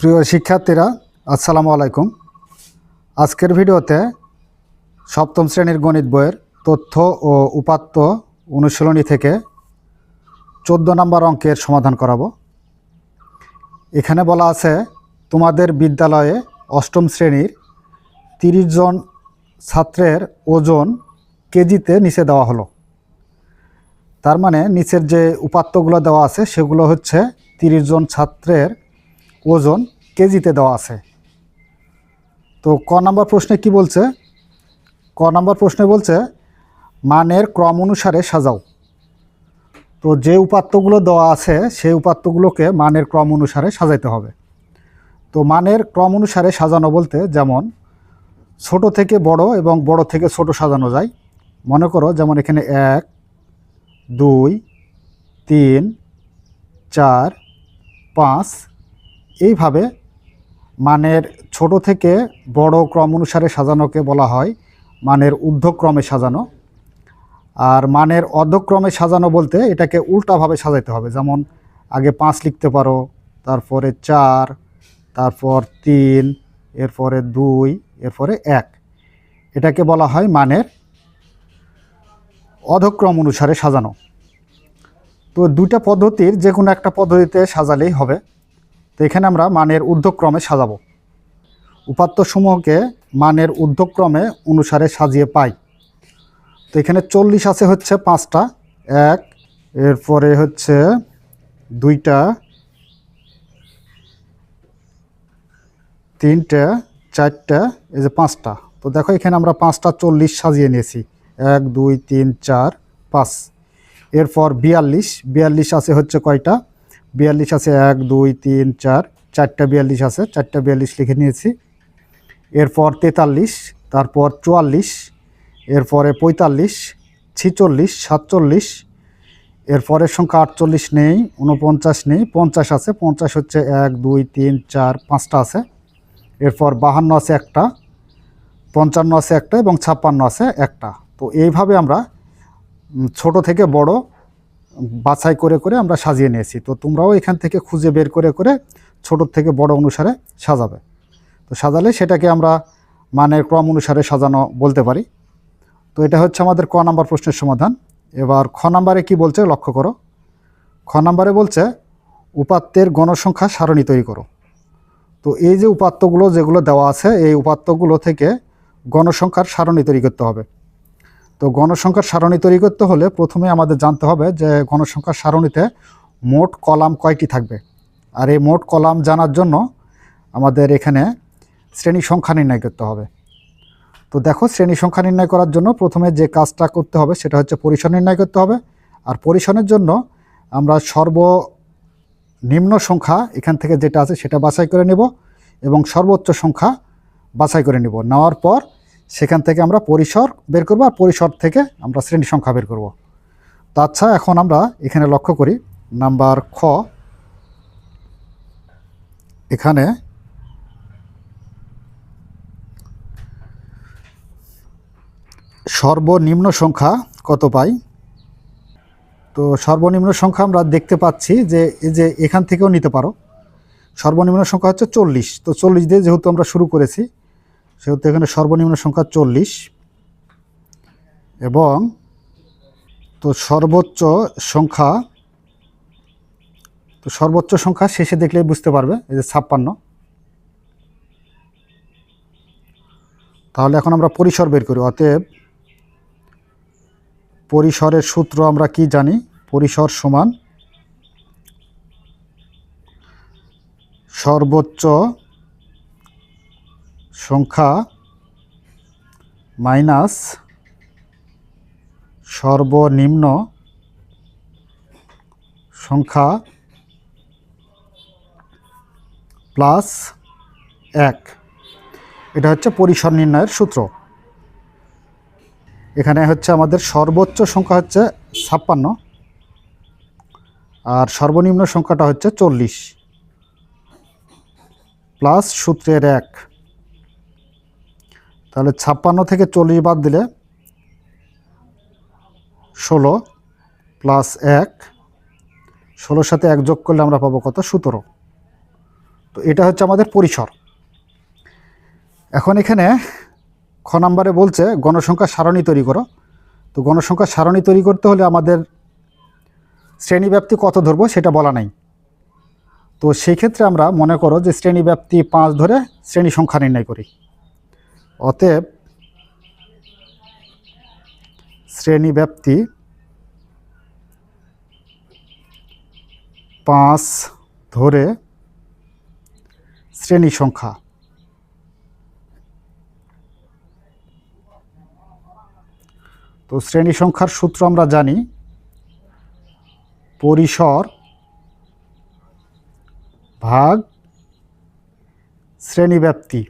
প্রিয় শিক্ষার্থীরা, আসসালামু আলাইকুম। আজকের ভিডিওতে সপ্তম শ্রেণির গণিত বইয়ের তথ্য ও উপাত্ত অনুশীলনী থেকে চোদ্দ নম্বর অঙ্কের সমাধান করাবো। এখানে বলা আছে, তোমাদের বিদ্যালয়ে অষ্টম শ্রেণির তিরিশ জন ছাত্রের ওজন কেজিতে নিচে দেওয়া হলো। তার মানে নিচের যে উপাত্তগুলো দেওয়া আছে, সেগুলো হচ্ছে তিরিশ জন ছাত্রের ওজন কেজিতে দেওয়া আছে। তো ক নম্বর প্রশ্নে কি বলছে? ক নম্বর প্রশ্নে বলছে, মানের ক্রম অনুসারে সাজাও। তো যে উপাত্তগুলো দেওয়া আছে, সেই উপাত্তগুলোকে মানের ক্রম অনুসারে সাজাইতে হবে। তো মানের ক্রম অনুসারে সাজানো বলতে যেমন, ছোট থেকে বড় এবং বড় থেকে ছোট সাজানো যায়। মনে করো যেমন এখানে এক, দুই, তিন, চার, পাঁচ এইভাবে মানের ছোট থেকে বড় ক্রম অনুসারে সাজানোকে বলা হয় মানের ঊর্ধ্বক্রমে সাজানো। আর মানের অর্ধক্রমে সাজানো বলতে এটাকে উল্টাভাবে সাজাইতে হবে। যেমন আগে পাঁচ লিখতে পারো, তারপরে চার, তারপর তিন, এরপরে দুই, এরপরে এক। এটাকে বলা হয় মানের অধক্রম অনুসারে সাজানো। তো দুইটা পদ্ধতির যে কোনো একটা পদ্ধতিতে সাজালেই হবে। তো এখানে আমরা মানের ঊর্ধ্বক্রমে সাজাবো। উপাত্তসমূহকে মানের ঊর্ধ্বক্রমে অনুসারে সাজিয়ে পাই। তো এখানে চল্লিশ আছে হচ্ছে পাঁচটা, এক, এরপরে হচ্ছে দুইটা, তিনটা, চারটা, এই যে পাঁচটা। তো দেখো এখানে আমরা পাঁচটা চল্লিশ সাজিয়ে নিয়েছি। এক, দুই, তিন, চার, পাঁচ। এরপর বিয়াল্লিশ বিয়াল্লিশ আছে হচ্ছে কয়টা? বিয়াল্লিশ আছে এক, দুই, তিন, চার। চারটা বিয়াল্লিশ আছে, চারটা বিয়াল্লিশ লিখে নিয়েছি। এরপর তেতাল্লিশ, তারপর চুয়াল্লিশ, এরপরে পঁয়তাল্লিশ, ছিচল্লিশ, সাতচল্লিশ এরপরের সংখ্যা আটচল্লিশ নেই উনপঞ্চাশ নেই, পঞ্চাশ আছে, পঞ্চাশ হচ্ছে এক, দুই, তিন, চার, পাঁচটা আছে। এরপর বাহান্ন আছে একটা, পঞ্চান্ন আছে একটা এবং ছাপ্পান্ন আছে একটা। তো এইভাবে আমরা ছোট থেকে বড় বাছাই করে করে আমরা সাজিয়ে নিয়েছি। তো তোমরাও এখান থেকে খুঁজে বের করে করে ছোট থেকে বড় অনুসারে সাজাবে। তো সাজালে সেটাকে আমরা মানের ক্রম অনুসারে সাজানো বলতে পারি। তো এটা হচ্ছে আমাদের ক নাম্বার প্রশ্নের সমাধান। এবার খ নাম্বারে কি বলছে লক্ষ্য করো। খ নাম্বারে বলছে, উপাত্তের গণসংখ্যা সারণী তৈরি করো। তো এই যে উপাত্তগুলো যেগুলো দেওয়া আছে, এই উপাত্তগুলো থেকে গণসংখ্যার সারণী তৈরি করতে হবে। তো গণসংখ্যার সারণী তৈরি করতে হলে প্রথমে আমাদের জানতে হবে যে গণসংখ্যার সারণীতে মোট কলাম কয়টি থাকবে? আর এই মোট কলাম জানার জন্য আমাদের এখানে শ্রেণি সংখ্যা নির্ণয় করতে হবে। তো দেখো, শ্রেণি সংখ্যা নির্ণয় করার জন্য প্রথমে যে কাজটা করতে হবে সেটা হচ্ছে পরিসর নির্ণয় করতে হবে। আর পরিসরের জন্য আমরা সর্ব নিম্ন সংখ্যা এখান থেকে যেটা আছে সেটা বাছাই করে নেব এবং সর্বোচ্চ সংখ্যা বাছাই করে নেব। নেওয়ার পর সেখান থেকে আমরা পরিসর বের করব আর পরিসর থেকে আমরা শ্রেণি সংখ্যা বের করব। তো আচ্ছা এখন আমরা এখানে লক্ষ্য করি, নাম্বার খ। এখানে সর্বনিম্ন সংখ্যা কত পাই? তো সর্বনিম্ন সংখ্যা আমরা দেখতে পাচ্ছি যে, এই যে এখান থেকেও নিতে পারো। সর্বনিম্ন সংখ্যা হচ্ছে চল্লিশ। তো চল্লিশ দিয়ে যেহেতু আমরা শুরু করেছি সেহেতু এখানে সর্বনিম্ন সংখ্যা চল্লিশ। এবং তো সর্বোচ্চ সংখ্যা, তো সর্বোচ্চ সংখ্যা শেষে দেখলেই বুঝতে পারবে, এই যে ছাপ্পান্ন। তাহলে এখন আমরা পরিসর বের করি, অতএব পরিসরের সূত্র আমরা কি জানি? পরিসর সমান সর্বোচ্চ সংখ্যা মাইনাস সর্বনিম্ন সংখ্যা প্লাস এক। এটা হচ্ছে পরিসর নির্ণয়ের সূত্র। এখানে হচ্ছে আমাদের সর্বোচ্চ সংখ্যা হচ্ছে ছাপ্পান্ন আর সর্বনিম্ন সংখ্যাটা হচ্ছে চল্লিশ। প্লাস সূত্রের এক। তাহলে ছাপ্পান্ন থেকে চল্লিশ বাদ দিলে ষোলো প্লাস এক, ষোলোর সাথে এক যোগ করলে আমরা পাবো কত? সতেরো। তো এটা হচ্ছে আমাদের পরিসর। এখন এখানে খ নাম্বারে বলছে গণসংখ্যা সারণী তৈরি করো। তো গণসংখ্যা সারণী তৈরি করতে হলে আমাদের শ্রেণীব্যাপ্তি কত ধরবো সেটা বলা নাই। তো সেই ক্ষেত্রে আমরা মনে করো যে শ্রেণীব্যাপ্তি পাঁচ ধরে শ্রেণি সংখ্যা নির্ণয় করি। অতএব শ্রেণীব্যাপ্তি পাঁচ ধরে শ্রেণি সংখ্যা। তো শ্রেণি সংখ্যার সূত্র আমরা জানি, পরিসর ভাগ শ্রেণীব্যাপ্তি।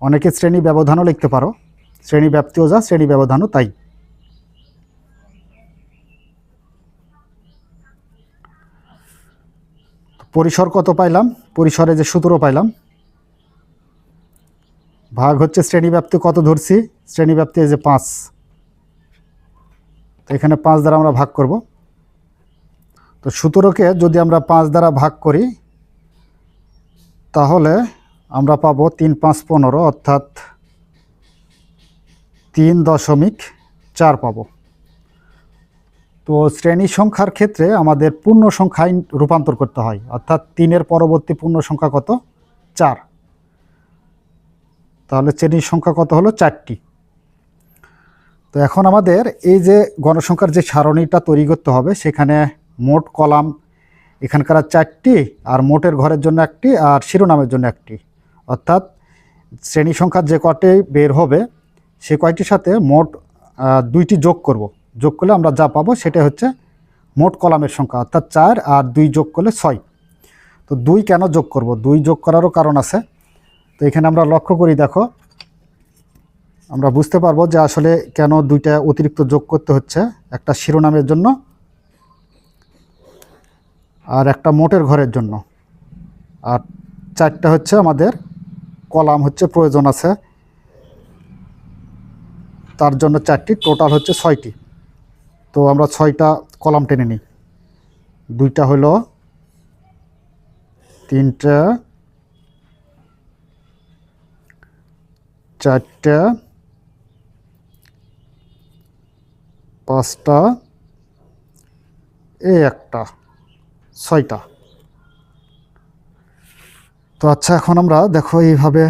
অনেকে শ্রেণি ব্যবধানও লিখতে পারো। শ্রেণি ব্যাপ্তিও যা, শ্রেণি ব্যবধানও তাই। পরিসর কত পাইলাম? পরিসরে যে সূত্র পাইলাম। ভাগ হচ্ছে শ্রেণীব্যাপ্তি কত ধরছি? শ্রেণীব্যাপ্তি এই যে পাঁচ। তো এখানে পাঁচ দ্বারা আমরা ভাগ করব। তো সূত্রকে যদি আমরা পাঁচ দ্বারা ভাগ করি, তাহলে আমরা পাবো তিন পাঁচ পনেরো, অর্থাৎ তিন দশমিক চার পাবো। তো শ্রেণি সংখ্যার ক্ষেত্রে আমাদের পূর্ণ সংখ্যায় রূপান্তর করতে হয়, অর্থাৎ তিনের পরবর্তী পূর্ণ সংখ্যা কত? চার। তাহলে শ্রেণির সংখ্যা কত হলো? চারটি। তো এখন আমাদের এই যে গণসংখ্যার যে সারণীটা তৈরি করতে হবে, সেখানে মোট কলাম এখানকার চারটি, আর মোটের ঘরের জন্য একটি, আর শিরোনামের জন্য একটি। অর্থাৎ শ্রেণি সংখ্যা যে কটে বের হবে, সে কয়টির সাথে মোট দুইটি যোগ করব। যোগ করলে আমরা যা পাবো সেটা হচ্ছে মোট কলামের সংখ্যা, অর্থাৎ চার আর দুই যোগ করলে ছয়। তো দুই কেন যোগ করব? দুই যোগ করারও কারণ আছে। তো এখানে আমরা লক্ষ্য করি, দেখো, আমরা বুঝতে পারব যে আসলে কেন দুইটা অতিরিক্ত যোগ করতে হচ্ছে একটা শিরোনামের জন্য আর একটা মোটের ঘরের জন্য। আর চারটা হচ্ছে আমাদের কলাম হচ্ছে প্রয়োজন আছে। তার জন্য চারটি, টোটাল হচ্ছে ছয়টি। তো আমরা ছয়টা কলাম টেনে নিই। দুইটা হলো, তিনটা, চারটা, পাঁচটা এই একটা, ছয়টা। তো আচ্ছা এখন আমরা দেখো এইভাবে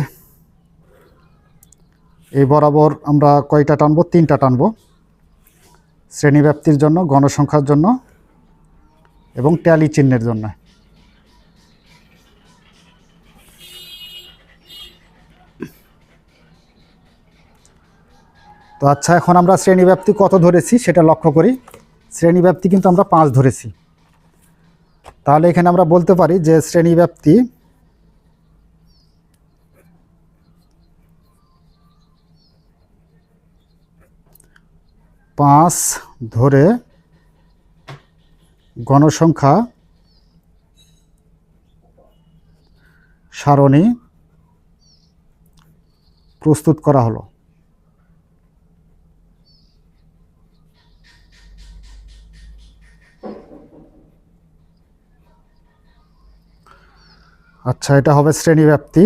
এই বরাবর আমরা কয়টা টানবো? তিনটা টানবো। শ্রেণীব্যাপ্তির জন্য, গণসংখ্যার জন্য এবং ট্যালি চিহ্নের জন্য। তো আচ্ছা এখন আমরা শ্রেণীব্যাপ্তি কত ধরেছি সেটা লক্ষ্য করি। শ্রেণীব্যাপ্তি কিন্তু আমরা পাঁচ ধরেছি। তাহলে এখানে আমরা বলতে পারি যে শ্রেণীব্যাপ্তি পাঁচ ধরে গণসংখ্যা সারণী প্রস্তুত করা হলো। আচ্ছা এটা হবে শ্রেণীব্যাপ্তি।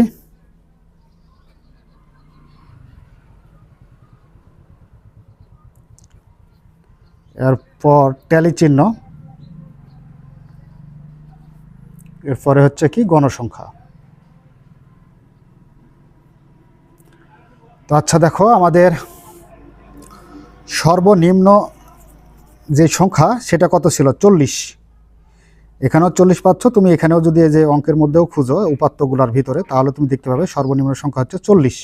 এরপর ট্যালি চিহ্ন। এরপরে হচ্ছে কি? গণসংখ্যা। তো আচ্ছা দেখো, আমাদের সর্বনিম্ন যে সংখ্যা, সেটা কত ছিল? চল্লিশ। এখানেও চল্লিশ পাচ্ছ, তুমি এখানেও যদি এই যে অঙ্কের মধ্যেও খুঁজো, উপাত্তগুলোর ভিতরে, তাহলে তুমি দেখতে পাবে সর্বনিম্ন সংখ্যা হচ্ছে চল্লিশ।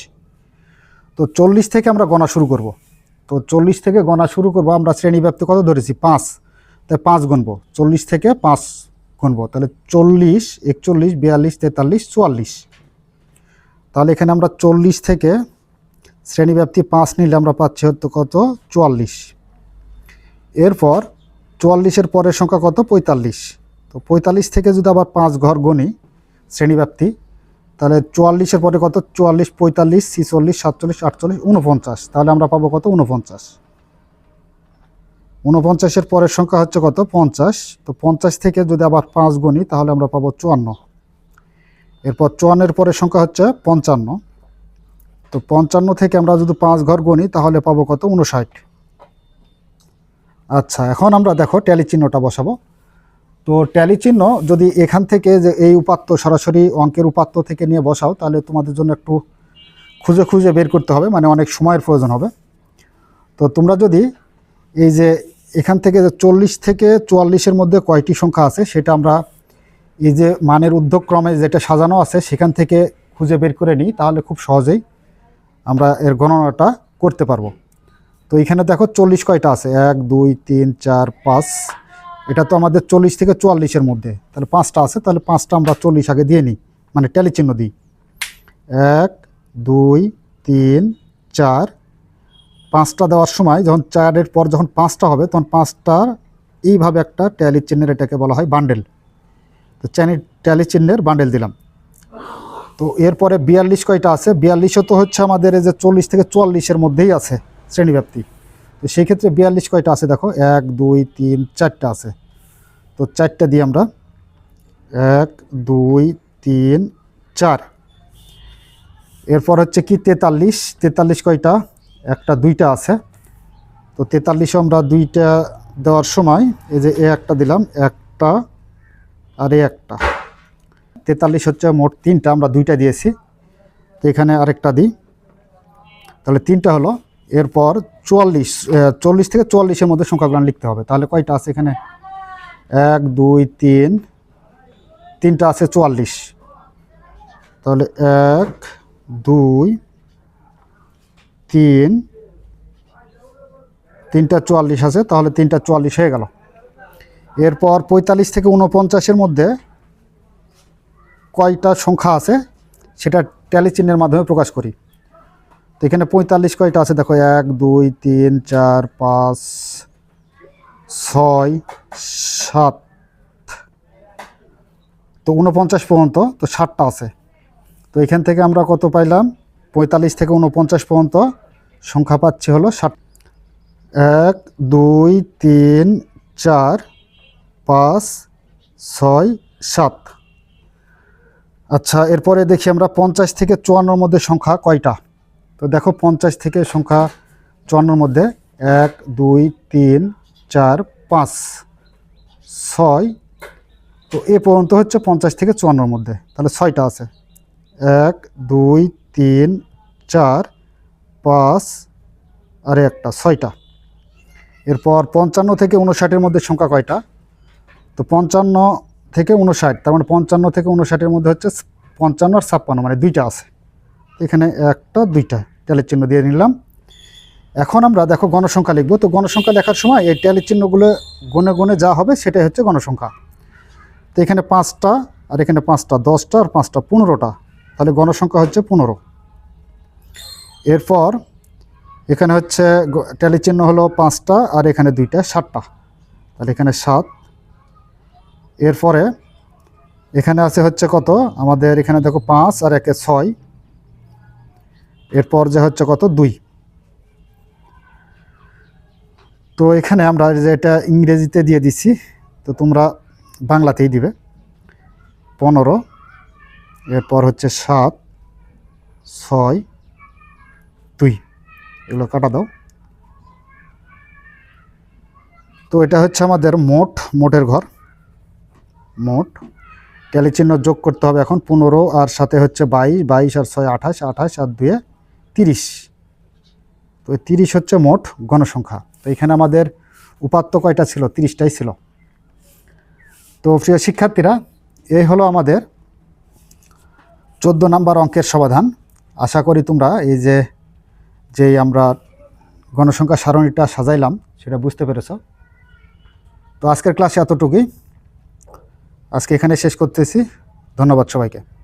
তো চল্লিশ থেকে আমরা গণা শুরু করব। তো চল্লিশ থেকে গণা শুরু করব। আমরা শ্রেণীব্যাপ্তি কত ধরেছি? পাঁচ। তাই পাঁচ গুনবো। চল্লিশ থেকে পাঁচ গুনবো। তাহলে চল্লিশ, একচল্লিশ, বিয়াল্লিশ, তেতাল্লিশ, চুয়াল্লিশ। তাহলে এখানে আমরা চল্লিশ থেকে শ্রেণীব্যাপ্তি পাঁচ নিলে আমরা পাচ্ছি হতো কত? চুয়াল্লিশ। এরপর চুয়াল্লিশের পরের সংখ্যা কত? পঁয়তাল্লিশ। তো পঁয়তাল্লিশ থেকে যদি আবার পাঁচ ঘর গণি শ্রেণীব্যাপ্তি তাহলে চুয়াল্লিশের পরে কত? চুয়াল্লিশ, পঁয়তাল্লিশ, ছিচল্লিশ, সাতচল্লিশ, আটচল্লিশ উনপঞ্চাশ তাহলে আমরা পাবো কত? উনপঞ্চাশ উনপঞ্চাশের পরের সংখ্যা হচ্ছে কত? পঞ্চাশ। তো পঞ্চাশ থেকে যদি আবার পাঁচ গণি তাহলে আমরা পাবো চুয়ান্ন। এরপর চুয়ান্নের পরের সংখ্যা হচ্ছে পঞ্চান্ন। তো পঞ্চান্ন থেকে আমরা যদি পাঁচ ঘর গণি তাহলে পাবো কত? উনষাট আচ্ছা এখন আমরা দেখো, ট্যালি চিহ্নটা বসাবো। তো ট্যালি চিহ্ন যদি এখান থেকে যে এই উপাত্ত সরাসরি অঙ্কের উপাত্ত থেকে নিয়ে বসাও, তাহলে তোমাদের জন্য একটু খুঁজে খুঁজে বের করতে হবে মানে অনেক সময়ের প্রয়োজন হবে। তো তোমরা যদি এই যে এখান থেকে যে চল্লিশ থেকে চুয়াল্লিশের মধ্যে কয়টি সংখ্যা আছে, সেটা আমরা এই যে মানের উদ্যোগক্রমে যেটা সাজানো আছে, সেখান থেকে খুঁজে বের করে নিই, তাহলে খুব সহজেই আমরা এর গণনাটা করতে পারব। তো এখানে দেখো চল্লিশ কয়টা আছে? এক, দুই, তিন, চার, পাঁচ এটা তো আমাদের চল্লিশ থেকে চুয়াল্লিশের মধ্যে। তাহলে পাঁচটা আছে, তাহলে পাঁচটা আমরা চল্লিশ আগে দিয়ে নিই। মানে ট্যালি চিহ্ন দিই। এক, দুই, তিন, চার। পাঁচটা দেওয়ার সময় যখন চারের পর যখন পাঁচটা হবে, তখন পাঁচটার এইভাবে একটা ট্যালি চিহ্নের এটাকে বলা হয় বান্ডেল তো চ্যানি ট্যালি চিহ্নের বান্ডেল দিলাম। তো এরপরে বিয়াল্লিশ কয়টা আছে? বিয়াল্লিশও তো হচ্ছে আমাদের এই যে চল্লিশ থেকে চুয়াল্লিশের মধ্যেই আছে শ্রেণীব্যাপ্তি। সেই ক্ষেত্রে বিয়াল্লিশ কয়টা আছে দেখো? এক, দুই, তিন, চারটা আছে। তো চারটা দিই আমরা এক, দুই, তিন, চার। এরপর হচ্ছে কি তেতাল্লিশ? তেতাল্লিশ কয়টা? একটা, দুইটা আছে। তো তেতাল্লিশও আমরা দুইটা দেওয়ার সময় এই যে এ একটা দিলাম, একটা আর এ একটা। তেতাল্লিশ হচ্ছে মোট তিনটা, আমরা দুইটা দিয়েছি। তো এখানে আরেকটা দিই। তাহলে তিনটা হলো এরপর চুয়াল্লিশ চল্লিশ থেকে চুয়াল্লিশের মধ্যে সংখ্যাগুলো লিখতে হবে। তাহলে কয়টা আছে এখানে? এক, দুই, তিন, তিনটা আছে চুয়াল্লিশ। তাহলে এক, দুই, তিন, তিনটা চুয়াল্লিশ আছে, তাহলে তিনটা চুয়াল্লিশ হয়ে গেল। এরপর পঁয়তাল্লিশ থেকে উনপঞ্চাশের মধ্যে কয়টা সংখ্যা আছে, সেটা ট্যালি চিহ্নের মাধ্যমে প্রকাশ করি। তো এখানে পঁয়তাল্লিশ কয়টা আছে? দেখো, এক, দুই, তিন, চার, পাঁচ, ছয়, সাত। তো উনপঞ্চাশ পর্যন্ত, তো ষাটটা আছে। তো এখান থেকে আমরা কত পাইলাম? পঁয়তাল্লিশ থেকে উনপঞ্চাশ পর্যন্ত সংখ্যা পাচ্ছি হলো ষাট। এক, দুই, তিন, চার, পাঁচ, ছয়, সাত। আচ্ছা এরপরে দেখি আমরা পঞ্চাশ থেকে চুয়ান্নর মধ্যে সংখ্যা কয়টা? তো দেখো পঞ্চাশ থেকে সংখ্যা চুয়ান্নর মধ্যে এক, দুই, তিন, চার, পাঁচ, ছয়। তো এ পর্যন্ত হচ্ছে পঞ্চাশ থেকে চুয়ান্নর মধ্যে। তাহলে ছয়টা আছে। এক, দুই, তিন, চার, পাঁচ আর একটা, ছয়টা। এরপর পঞ্চান্ন থেকে উনষাটের মধ্যে সংখ্যা কয়টা? তো পঞ্চান্ন থেকে উনষাট তার মানে পঞ্চান্ন থেকে উনষাটের মধ্যে হচ্ছে পঞ্চান্ন আর ছাপ্পান্ন মানে দুইটা আছে। এখানে একটা, দুইটা ট্যালের চিহ্ন দিয়ে নিলাম। এখন আমরা দেখো গণসংখ্যা লিখব। তো গণসংখ্যা লেখার সময় এই ট্যালের চিহ্নগুলো গনে গনে যা হবে সেটাই হচ্ছে গণসংখ্যা। তো এখানে পাঁচটা আর এখানে পাঁচটা, দশটা আর পাঁচটা, পনেরোটা। তাহলে গণসংখ্যা হচ্ছে পনেরো। এরপর এখানে হচ্ছে ট্যালি চিহ্ন হলো পাঁচটা আর এখানে দুইটা, সাতটা। তাহলে এখানে সাত। এরপরে এখানে আছে হচ্ছে কত? আমাদের এখানে দেখো পাঁচ আর একে ছয়। এরপর যে হচ্ছে কত? দুই। তো এখানে আমরা যে এটা ইংরেজিতে দিয়ে দিচ্ছি তো তোমরা বাংলাতেই দিবে। পনেরো, এরপর হচ্ছে সাত, ছয়, দুই। এগুলো কাটা দাও। তো এটা হচ্ছে আমাদের মোট, মোটের ঘর। মোট। চিহ্ন যোগ করতে হবে এখন পনেরো আর সাথে হচ্ছে বাইশ বাইশ আর ছয়, আঠাশ আঠাশ আর দুয়ে তিরিশ। তো তিরিশ হচ্ছে মোট গণসংখ্যা। তো এখানে আমাদের উপাত্ত কয়টা ছিল? তিরিশটাই ছিল। তো প্রিয় শিক্ষার্থীরা, এই হলো আমাদের চোদ্দ নাম্বার অঙ্কের সমাধান। আশা করি তোমরা এই যে, যেই আমরা গণসংখ্যা সারণীটা সাজাইলাম, সেটা বুঝতে পেরেছ। তো আজকের ক্লাসে এতটুকুই। আজকে এখানে শেষ করতেছি। ধন্যবাদ সবাইকে।